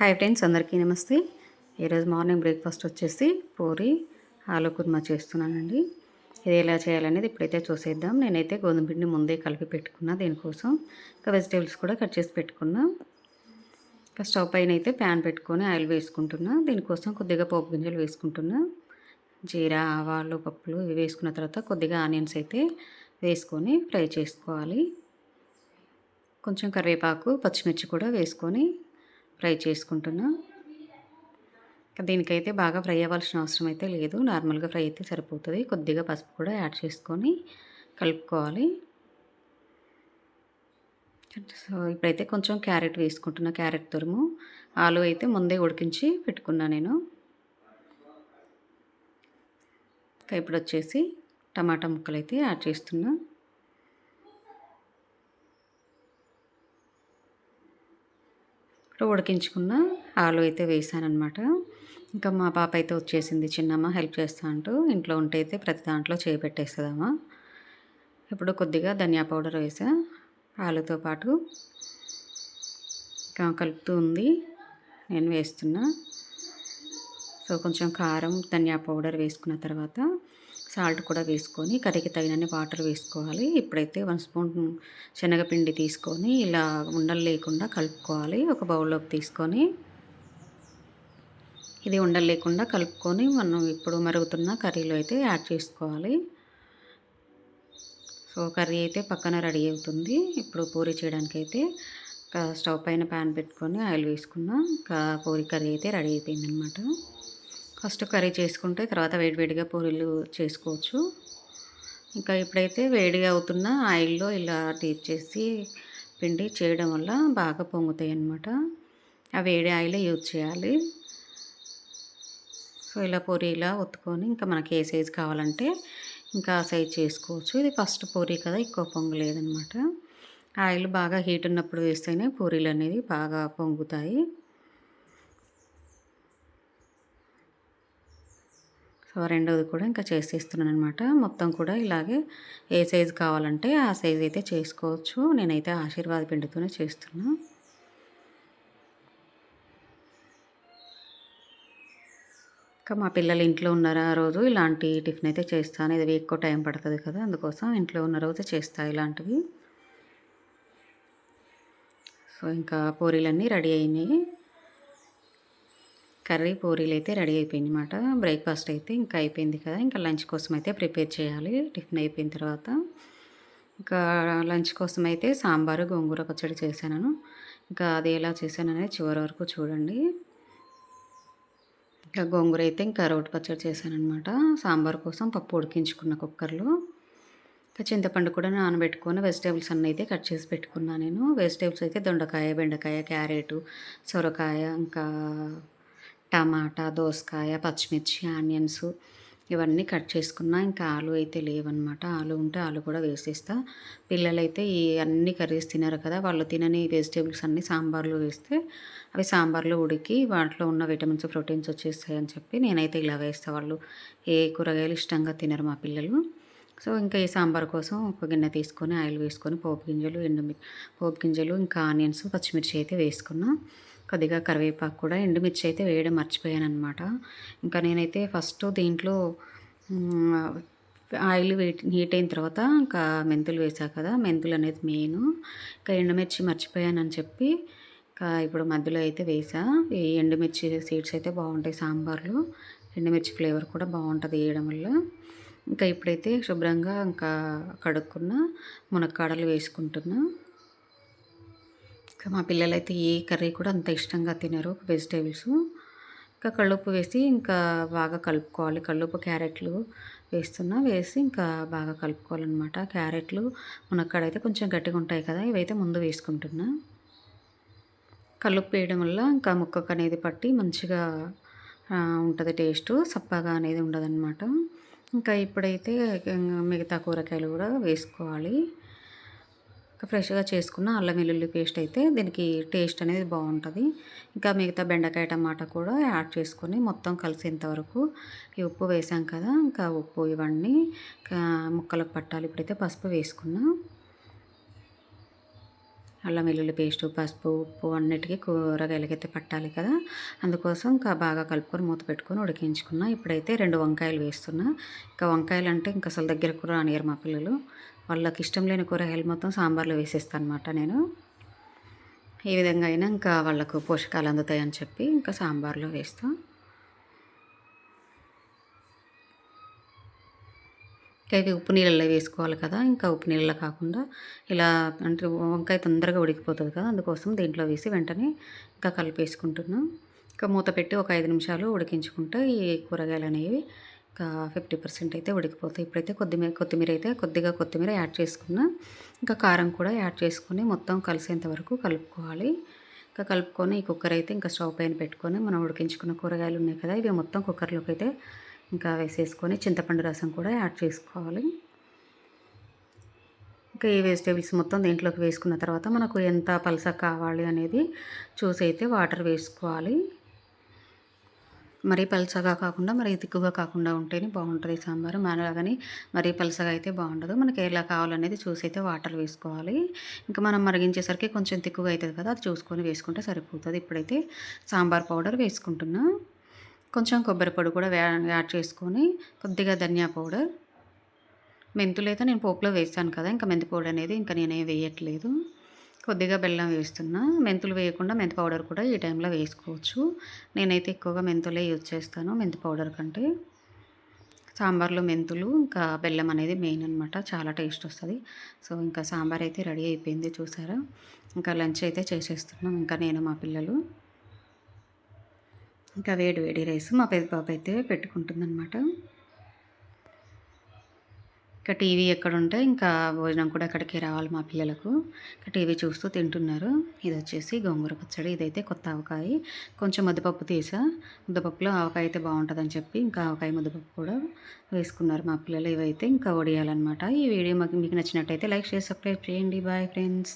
Hi friends అందరికీ నమస్తే. ఈరోజు మార్నింగ్ బ్రేక్ఫాస్ట్ వచ్చేసి పూరి ఆలు కుర్మా చేస్తున్నానండి. ఇది ఎలా చేయాలనేది ఇప్పుడైతే చూసేద్దాం. నేనైతే గోధుమ పిండి ముందే కలిపి పెట్టుకున్నా దీనికోసం. ఇంకా వెజిటేబుల్స్ కూడా కట్ చేసి పెట్టుకున్నా. ఇంకా స్టవ్ పైన అయితే ప్యాన్ పెట్టుకొని ఆయిల్ వేసుకుంటున్నా. దీనికోసం కొద్దిగా పోపు గింజలు వేసుకుంటున్నా. జీరా ఆవాలు పప్పులు ఇవి వేసుకున్న తర్వాత కొద్దిగా ఆనియన్స్ అయితే వేసుకొని ఫ్రై చేసుకోవాలి. కొంచెం కరివేపాకు పచ్చిమిర్చి కూడా వేసుకొని ఫ్రై చేసుకుంటున్నా. దీనికైతే బాగా ఫ్రై అవ్వాల్సిన అవసరం అయితే లేదు. నార్మల్గా ఫ్రై అయితే సరిపోతుంది. కొద్దిగా పసుపు కూడా యాడ్ చేసుకొని కలుపుకోవాలి. సో ఇప్పుడైతే కొంచెం క్యారెట్ వేసుకుంటున్నా. క్యారెట్ తురుము. ఆలు అయితే ముందే ఉడికించి పెట్టుకున్నా నేను. ఇంకా ఇప్పుడు వచ్చేసి టమాటా ముక్కలు అయితే యాడ్ చేస్తున్నా. ఉడికించుకున్న ఆలు అయితే వేసానమాట ఇంకా మా పాప అయితే వచ్చేసింది చిన్నమ్మ హెల్ప్ చేస్తా అంటూ ఇంట్లో ఉంటే అయితే ప్రతి దాంట్లో చేయి పెట్టేస్తుందమ్మా. ఇప్పుడు కొద్దిగా ధనియా పౌడర్ వేసా ఆలుతో పాటు ఇంకా కలుపుతూ ఉంది. నేను వేస్తున్నా. సో కొంచెం కారం ధనియా పౌడర్ వేసుకున్న తర్వాత సాల్ట్ కూడా వేసుకొని కర్రీకి తగినన్ని వాటర్ వేసుకోవాలి. ఇప్పుడైతే వన్ స్పూన్ శనగపిండి తీసుకొని ఇలా ఉండలు లేకుండా కలుపుకోవాలి. ఒక బౌల్లోకి తీసుకొని ఇది ఉండలు లేకుండా కలుపుకొని మనం ఇప్పుడు మరుగుతున్న కర్రీలో అయితే యాడ్ చేసుకోవాలి. సో కర్రీ అయితే పక్కన రెడీ అవుతుంది. ఇప్పుడు పూరి చేయడానికి అయితే స్టవ్ పైన ప్యాన్ పెట్టుకొని ఆయిల్ వేసుకున్న పూరి కర్రీ అయితే రెడీ అయిపోయింది అనమాట ఫస్ట్ కర్రీ చేసుకుంటే తర్వాత వేడివేడిగా పూరీలు చేసుకోవచ్చు. ఇంకా ఇప్పుడైతే వేడిగా అవుతున్న ఆయిల్లో ఇలా టీప్ చేసి పిండి చేయడం వల్ల బాగా పొంగుతాయి అన్నమాట. ఆ వేడి ఆయిలే యూజ్ చేయాలి. సో ఇలా పూరి ఇలా ఒత్తుకొని ఇంకా మనకి ఏ సైజు కావాలంటే ఇంకా సైజ్ చేసుకోవచ్చు. ఇది ఫస్ట్ పూరి కదా ఎక్కువ పొంగలేదనమాట ఆయిల్ బాగా హీట్ ఉన్నప్పుడు వేస్తేనే పూరీలు అనేది బాగా పొంగుతాయి. రెండోది కూడా ఇంకా చేసేస్తున్నాను అనమాట మొత్తం కూడా ఇలాగే ఏ సైజు కావాలంటే ఆ సైజు అయితే చేసుకోవచ్చు. నేనైతే ఆశీర్వాద పిండితోనే చేస్తున్నా. ఇంకా మా పిల్లలు ఇంట్లో ఉన్నారా ఆ రోజు? ఇలాంటి టిఫిన్ అయితే చేస్తాను. ఇది ఎక్కువ టైం పడుతుంది కదా అందుకోసం ఇంట్లో ఉన్న రోజు చేస్తాను ఇలాంటివి. సో ఇంకా పూరీలన్నీ రెడీ అయినాయి. కర్రీ పూరీలు అయితే రెడీ అయిపోయింది అనమాట బ్రేక్ఫాస్ట్ అయితే ఇంకా అయిపోయింది కదా ఇంకా లంచ్ కోసం అయితే ప్రిపేర్ చేయాలి. టిఫిన్ అయిపోయిన తర్వాత ఇంకా లంచ్ కోసం అయితే సాంబారు గోంగూర పచ్చడి చేశాను. ఇంకా అది ఎలా చేశాననేది చివరి వరకు చూడండి. ఇంకా గోంగూర అయితే ఇంకా రోటి పచ్చడి చేశానమాట సాంబార్ కోసం పప్పు ఉడికించుకున్న కుక్కర్లో. ఇంకా చింతపండు కూడా నానబెట్టుకొని వెజిటేబుల్స్ అన్నీ అయితే కట్ చేసి పెట్టుకున్నాను నేను. వెజిటేబుల్స్ అయితే దొండకాయ బెండకాయ క్యారెట్ సొరకాయ ఇంకా టమాటా దోసకాయ పచ్చిమిర్చి ఆనియన్స్ ఇవన్నీ కట్ చేసుకున్నా ఇంకా ఆలు అయితే లేవన్నమాట. ఆలు ఉంటే ఆలు కూడా వేసేస్తా. పిల్లలైతే ఈ అన్ని కర్రీస్ తినరు కదా వాళ్ళు తినని వెజిటేబుల్స్ అన్నీ సాంబార్లో వేస్తే అవి సాంబార్లో ఉడికి వాటిలో ఉన్న విటమిన్స్ ప్రోటీన్స్ వచ్చేస్తాయి అని చెప్పి నేనైతే ఇలా వేస్తా. వాళ్ళు ఏ కూరగాయలు ఇష్టంగా తినరు మా పిల్లలు. సో ఇంకా ఈ సాంబార్ కోసం ఒక గిన్నె తీసుకొని ఆయిల్ వేసుకొని పోపు గింజలు ఎండు పోపు గింజలు ఇంకా ఆనియన్స్ పచ్చిమిర్చి అయితే వేసుకున్నా. కొద్దిగా కరివేపాకు కూడా ఎండుమిర్చి అయితే వేయడం మర్చిపోయాను అనమాట ఇంకా నేనైతే ఫస్ట్ దీంట్లో ఆయిల్ హీట్ అయిన తర్వాత ఇంకా మెంతులు వేసా కదా మెంతులు అనేది మెయిన్. ఇంకా ఎండుమిర్చి మర్చిపోయానని చెప్పి ఇంకా ఇప్పుడు మధ్యలో అయితే వేసా. ఈ ఎండుమిర్చి సీడ్స్ అయితే బాగుంటాయి సాంబార్లో. ఎండుమిర్చి ఫ్లేవర్ కూడా బాగుంటుంది వేయడం వల్ల. ఇంకా ఇప్పుడైతే శుభ్రంగా ఇంకా కడుక్కున్న మునక్కాడలు వేసుకుంటున్నా. ఇంకా మా పిల్లలైతే ఏ కర్రీ కూడా అంత ఇష్టంగా తినరు వెజిటేబుల్స్. ఇంకా కళ్ళుప్పు వేసి ఇంకా బాగా కలుపుకోవాలి. కళ్ళుప్పు క్యారెట్లు వేస్తున్నా వేసి ఇంకా బాగా కలుపుకోవాలన్నమాట. క్యారెట్లు మునక్కాడైతే కొంచెం గట్టిగా ఉంటాయి కదా ఇవైతే ముందు వేసుకుంటున్నా. కల్లుప్పు వేయడం వల్ల ఇంకా ముక్కకు అనేది పట్టి మంచిగా ఉంటుంది టేస్ట్. సప్పగా అనేది ఉండదన్నమాట. ఇంకా ఇప్పుడైతే మిగతా కూరగాయలు కూడా వేసుకోవాలి. ఫ్రెష్గా చేసుకున్న అల్లం వెల్లుల్లి పేస్ట్ అయితే దీనికి టేస్ట్ అనేది బాగుంటుంది. ఇంకా మిగతా బెండకాయ టమాటా కూడా యాడ్ చేసుకొని మొత్తం కలిసేంత వరకు ఈ ఉప్పు వేసాం కదా ఇంకా ఉప్పు ఇవన్నీ ముక్కలకు పట్టాలి. ఇప్పుడైతే పసుపు వేసుకున్నా. అల్లం వెల్లుల్లి పేస్టు పసుపు ఉప్పు అన్నిటికీ కూరగాయలకి అయితే పట్టాలి కదా. అందుకోసం ఇంకా బాగా కలుపుకొని మూత పెట్టుకొని ఉడికించుకున్నా. ఇప్పుడైతే రెండు వంకాయలు వేస్తున్నా. ఇంకా వంకాయలు అంటే ఇంకా అసలు దగ్గర కూర రానియరు మా పిల్లలు. వాళ్ళకి ఇష్టం లేని కూరగాయలు మొత్తం సాంబార్లో వేసేస్తాను అనమాట నేను. ఈ విధంగా అయినా ఇంకా వాళ్ళకు పోషకాలు అందుతాయని చెప్పి ఇంకా సాంబార్లో వేస్తాను ఇంకా ఉప్పు నీళ్ళల్లో వేసుకోవాలి కదా ఇంకా ఉప్పు నీళ్ళలో కాకుండా ఇలా అంటే వంకాయ తొందరగా ఉడికిపోతుంది కదా అందుకోసం దీంట్లో వేసి వెంటనే ఇంకా కలిపేసుకుంటున్నాం. ఇంకా మూత పెట్టి ఒక ఐదు నిమిషాలు ఉడికించుకుంటే ఈ కూరగాయలు అనేవి ఇంకా ఫిఫ్టీ పర్సెంట్ అయితే ఉడికిపోతాయి. ఇప్పుడైతే కొద్దిమీర కొత్తిమీర అయితే కొద్దిగా కొత్తిమీర యాడ్ చేసుకున్న ఇంకా కారం కూడా యాడ్ చేసుకుని మొత్తం కలిసేంత వరకు కలుపుకోవాలి. ఇంకా కలుపుకొని ఈ కుక్కర్ అయితే ఇంకా స్టవ్ పైన పెట్టుకొని మనం ఉడికించుకున్న కూరగాయలు ఉన్నాయి కదా ఇవి మొత్తం కుక్కర్లోకి అయితే ఇంకా వేసేసుకొని చింతపండు రసం కూడా యాడ్ చేసుకోవాలి. ఇంకా ఈ వెజిటేబుల్స్ మొత్తం దీంట్లోకి వేసుకున్న తర్వాత మనకు ఎంత పలస కావాలి అనేది చూసి అయితే వాటర్ వేసుకోవాలి. మరీ పలసగా కాకుండా మరీ దిక్కుగా కాకుండా ఉంటేనే బాగుంటుంది సాంబారు. మనలాగని మరీ పలసగా అయితే బాగుండదు. మనకి ఎలా కావాలనేది చూసి అయితే వాటర్ వేసుకోవాలి. ఇంకా మనం మరిగించేసరికి కొంచెం తిక్కుగా అవుతుంది కదా అది చూసుకొని వేసుకుంటే సరిపోతుంది. ఇప్పుడైతే సాంబార్ పౌడర్ వేసుకుంటున్నా. కొంచెం కొబ్బరి పొడి కూడా యాడ్ చేసుకొని కొద్దిగా ధనియా పౌడర్. మెంతులు అయితే నేను పోపులో వేస్తాను కదా ఇంకా మెంతి పౌడర్ అనేది ఇంకా నేనే వేయట్లేదు. కొద్దిగా బెల్లం వేస్తున్నా. మెంతులు వేయకుండా మెంతి పౌడర్ కూడా ఈ టైంలో వేసుకోవచ్చు. నేనైతే ఎక్కువగా మెంతులే యూజ్ చేస్తాను మెంతి పౌడర్ కంటే. సాంబార్లో మెంతులు ఇంకా బెల్లం అనేది మెయిన్ అనమాట చాలా టేస్ట్ వస్తుంది. సో ఇంకా సాంబార్ అయితే రెడీ అయిపోయింది చూసారా? ఇంకా లంచ్ అయితే చేసేస్తున్నాం ఇంకా నేను మా పిల్లలు. ఇంకా వేడి వేడి రైస్ మా పెద్ద పాప అయితే పెట్టుకుంటుందన్నమాట. ఇంకా టీవీ ఎక్కడ ఉంటే ఇంకా భోజనం కూడా అక్కడికి రావాలి మా పిల్లలకు. ఇంకా టీవీ చూస్తూ తింటున్నారు. ఇది వచ్చేసి గోంగూర పచ్చడి ఇదైతే కొత్త ఆవకాయ. కొంచెం ముద్దపప్పు తీసా. ముద్దపప్పులో ఆవకాయ అయితే బాగుంటుందని చెప్పి ఇంకా ఆవకాయ ముద్దపప్పు కూడా వేసుకున్నారు మా పిల్లలు. ఇవైతే ఇంకా వడియాలన్నమాట. ఈ వీడియో మాకు మీకు నచ్చినట్టయితే లైక్ చేసి సబ్స్క్రైబ్ చేయండి. Bye friends.